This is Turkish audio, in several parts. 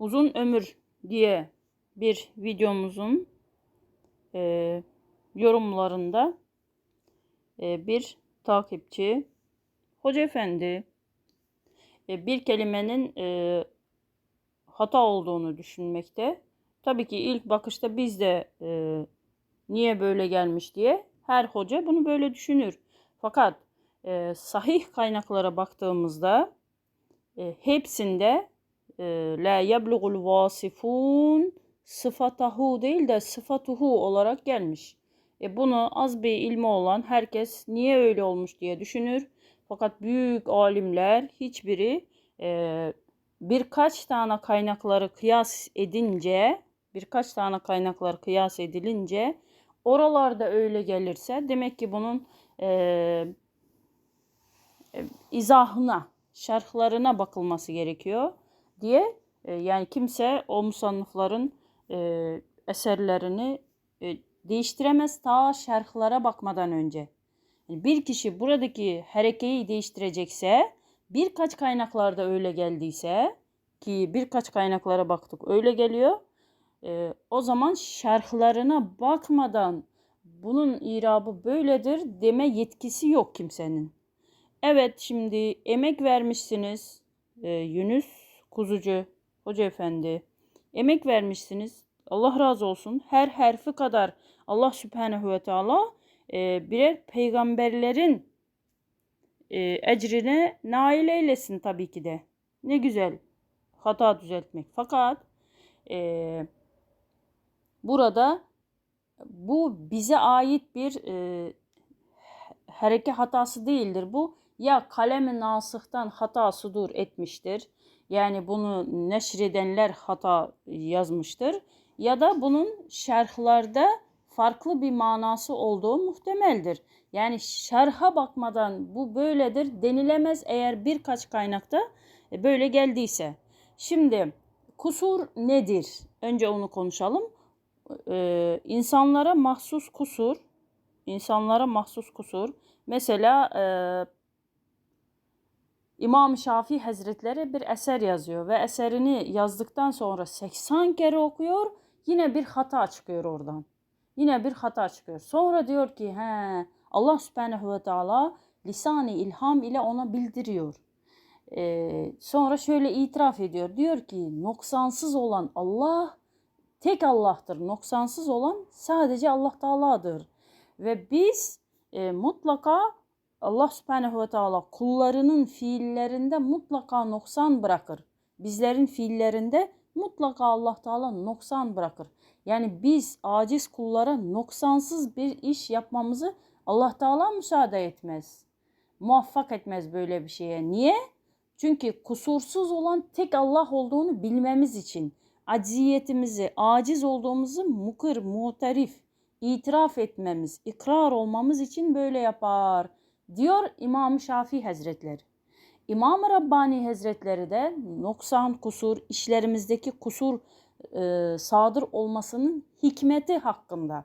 Uzun ömür diye bir videomuzun e, yorumlarında e, bir takipçi Hoca Efendi e, bir kelimenin e, hata olduğunu düşünmekte. Tabii ki ilk bakışta biz de e, niye böyle gelmiş diye her hoca bunu böyle düşünür. Fakat e, sahih kaynaklara baktığımızda e, hepsinde la yablugul vasifun sıfatahu değil de sıfatuhu olarak gelmiş. E bunu az bir ilmi olan herkes niye öyle olmuş diye düşünür. Fakat büyük alimler hiçbiri e, birkaç tane kaynakları kıyas edince, birkaç tane kaynaklar kıyas edilince oralarda öyle gelirse demek ki bunun e, e, izahına, şerhlarına bakılması gerekiyor diye e, yani kimse o musannıfların e, eserlerini e, değiştiremez ta şerhlara bakmadan önce. Yani bir kişi buradaki harekeyi değiştirecekse birkaç kaynaklarda öyle geldiyse ki birkaç kaynaklara baktık öyle geliyor. E, o zaman şerhlarına bakmadan bunun irabı böyledir deme yetkisi yok kimsenin. Evet şimdi emek vermişsiniz e, Yunus Kuzucu Hoca Efendi. Emek vermişsiniz. Allah razı olsun. Her harfi kadar Allah Subhanahu ve Teala e, birer peygamberlerin e, ecrine nail eylesin tabii ki de. Ne güzel hata düzeltmek. Fakat e, burada bu bize ait bir e, hareke hatası değildir. Bu ya kalemi nasıhtan hata sudur etmiştir. Yani bunu neşredenler hata yazmıştır. Ya da bunun şerhlarda farklı bir manası olduğu muhtemeldir. Yani şerha bakmadan bu böyledir denilemez eğer birkaç kaynakta e, böyle geldiyse. Şimdi kusur nedir? Önce onu konuşalım. Ee, insanlara mahsus kusur, insanlara mahsus kusur. Mesela e, İmam Şafii Hazretleri bir eser yazıyor ve eserini yazdıktan sonra 80 kere okuyor. Yine bir hata çıkıyor oradan. Yine bir hata çıkıyor. Sonra diyor ki he Allah Subhanahu ve Teala lisani ilham ile ona bildiriyor. Ee, sonra şöyle itiraf ediyor. Diyor ki noksansız olan Allah tek Allah'tır. Noksansız olan sadece Allah Teala'dır. Ve biz e, mutlaka Allah Subhanahu ve Teala kullarının fiillerinde mutlaka noksan bırakır. Bizlerin fiillerinde mutlaka Allah Teala noksan bırakır. Yani biz aciz kullara noksansız bir iş yapmamızı Allah Teala müsaade etmez. Muvaffak etmez böyle bir şeye. Niye? Çünkü kusursuz olan tek Allah olduğunu bilmemiz için acziyetimizi, aciz olduğumuzu mukır, muhterif, itiraf etmemiz, ikrar olmamız için böyle yapar diyor İmam Şafii Hazretleri. İmam Rabbani Hazretleri de noksan kusur, işlerimizdeki kusur e, sadır olmasının hikmeti hakkında.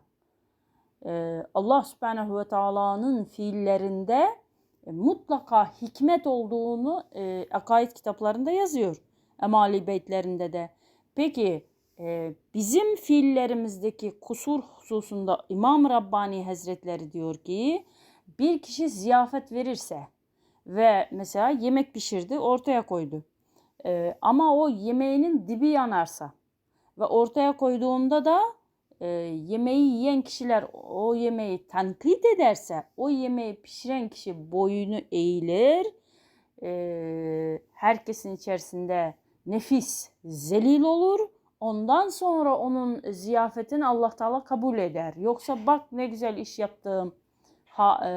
E, Allah Subhanahu ve Taala'nın fiillerinde e, mutlaka hikmet olduğunu e, akaid kitaplarında yazıyor. Emali beytlerinde de. Peki e, bizim fiillerimizdeki kusur hususunda İmam Rabbani Hazretleri diyor ki bir kişi ziyafet verirse ve mesela yemek pişirdi ortaya koydu. E, ama o yemeğinin dibi yanarsa ve ortaya koyduğunda da e, yemeği yiyen kişiler o yemeği tenkit ederse o yemeği pişiren kişi boyunu eğilir. E, herkesin içerisinde nefis zelil olur. Ondan sonra onun ziyafetini Allah Teala kabul eder. Yoksa bak ne güzel iş yaptım ha, e,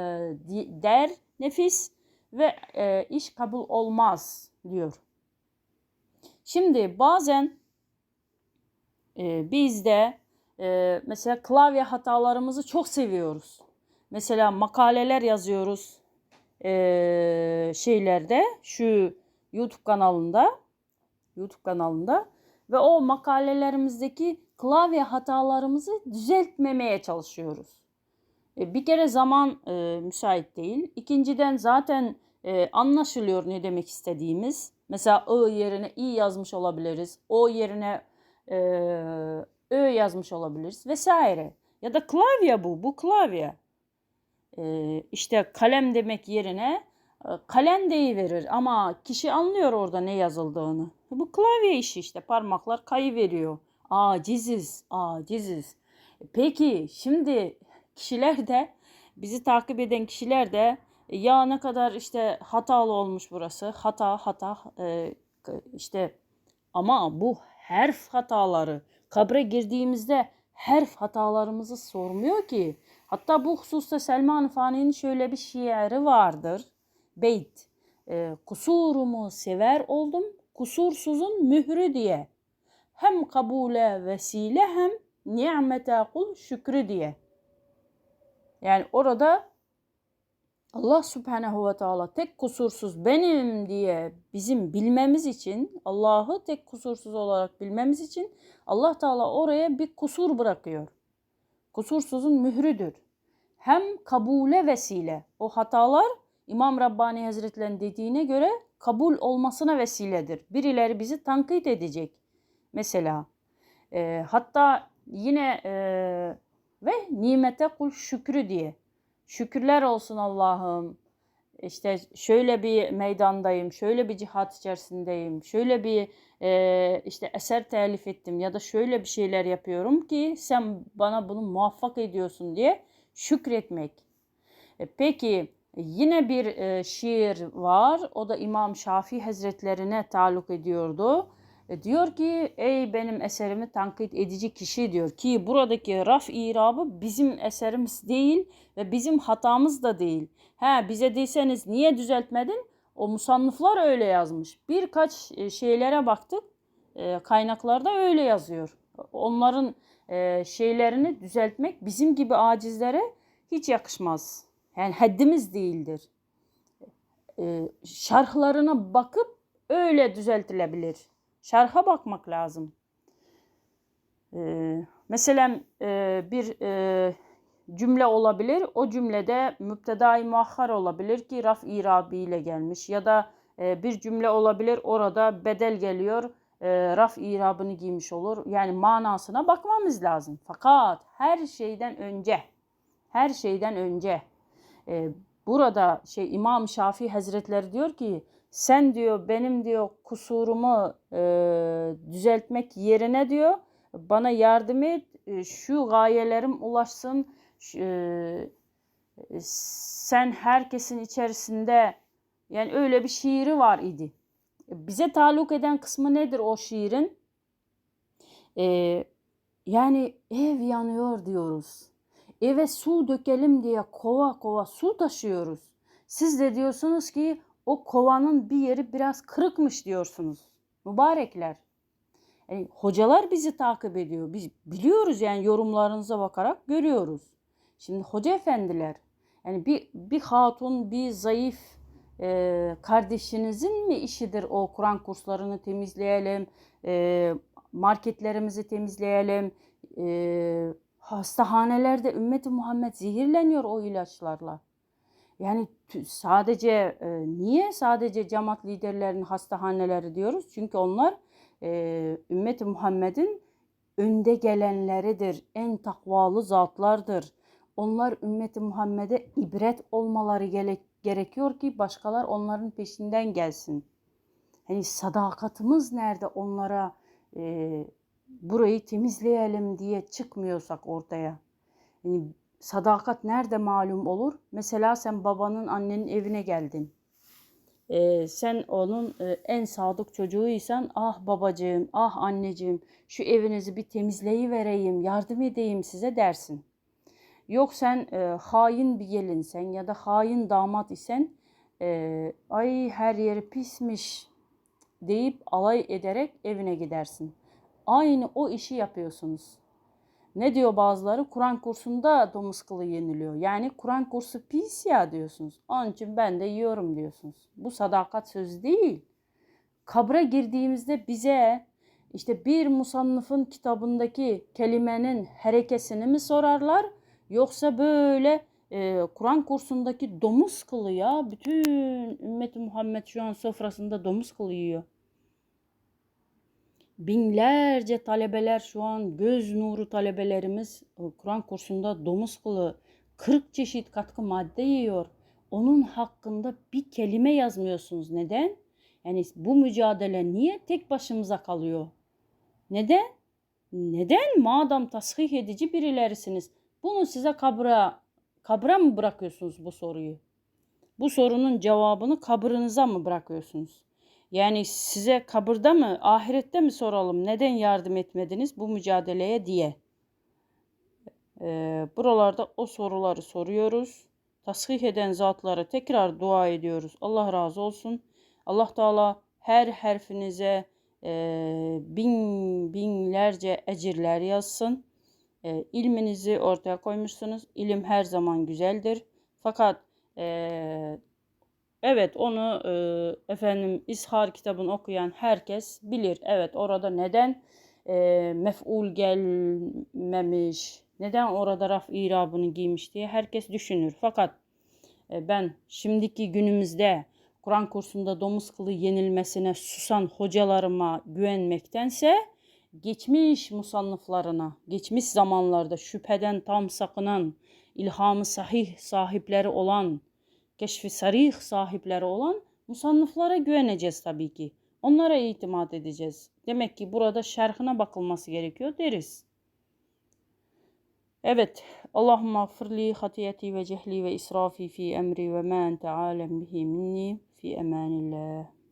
der nefis ve e, iş kabul olmaz diyor. Şimdi bazen e, biz de e, mesela klavye hatalarımızı çok seviyoruz. Mesela makaleler yazıyoruz e, şeylerde şu YouTube kanalında YouTube kanalında ve o makalelerimizdeki klavye hatalarımızı düzeltmemeye çalışıyoruz. E, bir kere zaman e, müsait değil. İkinciden zaten e, anlaşılıyor ne demek istediğimiz. Mesela ı yerine i yazmış olabiliriz. O yerine ö yazmış olabiliriz vesaire. Ya da klavye bu. Bu klavye. E, işte kalem demek yerine e, kalem deyiverir ama kişi anlıyor orada ne yazıldığını. Bu klavye işi işte parmaklar kayıveriyor. Aciziz, aciziz. Peki şimdi kişiler de bizi takip eden kişiler de ya ne kadar işte hatalı olmuş burası. Hata, hata e, işte ama bu harf hataları kabre girdiğimizde harf hatalarımızı sormuyor ki. Hatta bu hususta Selman Fani'nin şöyle bir şiiri vardır. Beyt. E, kusurumu sever oldum kusursuzun mührü diye. Hem kabule vesile hem nimete kul şükrü diye. Yani orada Allah subhanehu ve teala tek kusursuz benim diye bizim bilmemiz için Allah'ı tek kusursuz olarak bilmemiz için Allah Teala oraya bir kusur bırakıyor. Kusursuzun mührüdür. Hem kabule vesile. O hatalar İmam Rabbani Hazretleri'nin dediğine göre kabul olmasına vesiledir. Birileri bizi tankit edecek. Mesela e, hatta yine e, ve nimete kul şükrü diye. Şükürler olsun Allah'ım. İşte şöyle bir meydandayım, şöyle bir cihat içerisindeyim, şöyle bir e, işte eser telif ettim ya da şöyle bir şeyler yapıyorum ki sen bana bunu muvaffak ediyorsun diye şükretmek. E, peki yine bir e, şiir var. O da İmam Şafii Hazretlerine taluk ediyordu. E, diyor ki ey benim eserimi tankit edici kişi diyor ki buradaki raf irabı bizim eserimiz değil ve bizim hatamız da değil. He bize değseniz niye düzeltmedin? O musannıflar öyle yazmış. Birkaç e, şeylere baktık. E, kaynaklarda öyle yazıyor. Onların e, şeylerini düzeltmek bizim gibi acizlere hiç yakışmaz. Yani haddimiz değildir. Şarhlarına bakıp öyle düzeltilebilir. Şerha bakmak lazım. Ee, mesela e, bir e, cümle olabilir. O cümlede müptedai muahhar olabilir ki raf irabi ile gelmiş. Ya da e, bir cümle olabilir orada bedel geliyor. E, raf irabını giymiş olur. Yani manasına bakmamız lazım. Fakat her şeyden önce her şeyden önce e, burada şey İmam Şafii Hazretleri diyor ki sen diyor benim diyor kusurumu e, düzeltmek yerine diyor bana yardım et e, şu gayelerim ulaşsın e, sen herkesin içerisinde yani öyle bir şiiri var idi. Bize taluk eden kısmı nedir o şiirin? E, yani ev yanıyor diyoruz. Eve su dökelim diye kova kova su taşıyoruz. Siz de diyorsunuz ki o kovanın bir yeri biraz kırıkmış diyorsunuz. Mübarekler. Yani hocalar bizi takip ediyor. Biz biliyoruz yani yorumlarınıza bakarak görüyoruz. Şimdi hoca efendiler yani bir, bir hatun bir zayıf e, kardeşinizin mi işidir o Kur'an kurslarını temizleyelim, e, marketlerimizi temizleyelim, e, hastahanelerde ümmeti Muhammed zehirleniyor o ilaçlarla. Yani sadece e, niye sadece cemaat liderlerinin hastahaneleri diyoruz? Çünkü onlar e, ümmeti Muhammed'in önde gelenleridir. En takvalı zatlardır. Onlar ümmeti Muhammed'e ibret olmaları gerek, gerekiyor ki başkalar onların peşinden gelsin. Hani sadakatimiz nerede onlara e, burayı temizleyelim diye çıkmıyorsak ortaya. Yani sadakat nerede malum olur? Mesela sen babanın annenin evine geldin. Ee, sen onun e, en sadık çocuğuysan ah babacığım, ah anneciğim şu evinizi bir temizleyivereyim, yardım edeyim size dersin. Yok sen e, hain bir gelinsen ya da hain damat isen e, ay her yeri pismiş deyip alay ederek evine gidersin. Aynı o işi yapıyorsunuz. Ne diyor bazıları? Kur'an kursunda domuz kılı yeniliyor. Yani Kur'an kursu pis ya diyorsunuz. Onun için ben de yiyorum diyorsunuz. Bu sadakat sözü değil. Kabra girdiğimizde bize işte bir musannıfın kitabındaki kelimenin harekesini mi sorarlar? Yoksa böyle e, Kur'an kursundaki domuz kılı ya. Bütün ümmeti Muhammed şu an sofrasında domuz kılı yiyor. Binlerce talebeler şu an göz nuru talebelerimiz Kur'an kursunda domuz kılı 40 çeşit katkı madde yiyor. Onun hakkında bir kelime yazmıyorsunuz. Neden? Yani bu mücadele niye tek başımıza kalıyor? Neden? Neden? Madem tasih edici birilerisiniz. Bunu size kabra, kabra mı bırakıyorsunuz bu soruyu? Bu sorunun cevabını kabrınıza mı bırakıyorsunuz? Yani size kabırda mı, ahirette mi soralım neden yardım etmediniz bu mücadeleye diye. Ee, buralarda o soruları soruyoruz. Tasih eden zatlara tekrar dua ediyoruz. Allah razı olsun. Allah Teala her harfinize e, bin binlerce ecirler yazsın. E, ilminizi ortaya koymuşsunuz. İlim her zaman güzeldir. Fakat e, evet onu e, efendim İzhar kitabını okuyan herkes bilir. Evet orada neden e, mef'ul gelmemiş, neden orada raf irabını giymiş diye herkes düşünür. Fakat e, ben şimdiki günümüzde Kur'an kursunda domuz kılı yenilmesine susan hocalarıma güvenmektense geçmiş musannıflarına, geçmiş zamanlarda şüpheden tam sakınan, ilhamı sahih sahipleri olan, keşfi sarih sahipleri olan musannıflara güveneceğiz tabii ki. Onlara itimat edeceğiz. Demek ki burada şerhine bakılması gerekiyor deriz. Evet. Allahümme affirli hatiyeti ve cehli ve israfi fi emri ve ma ente bihi minni fi emanillah.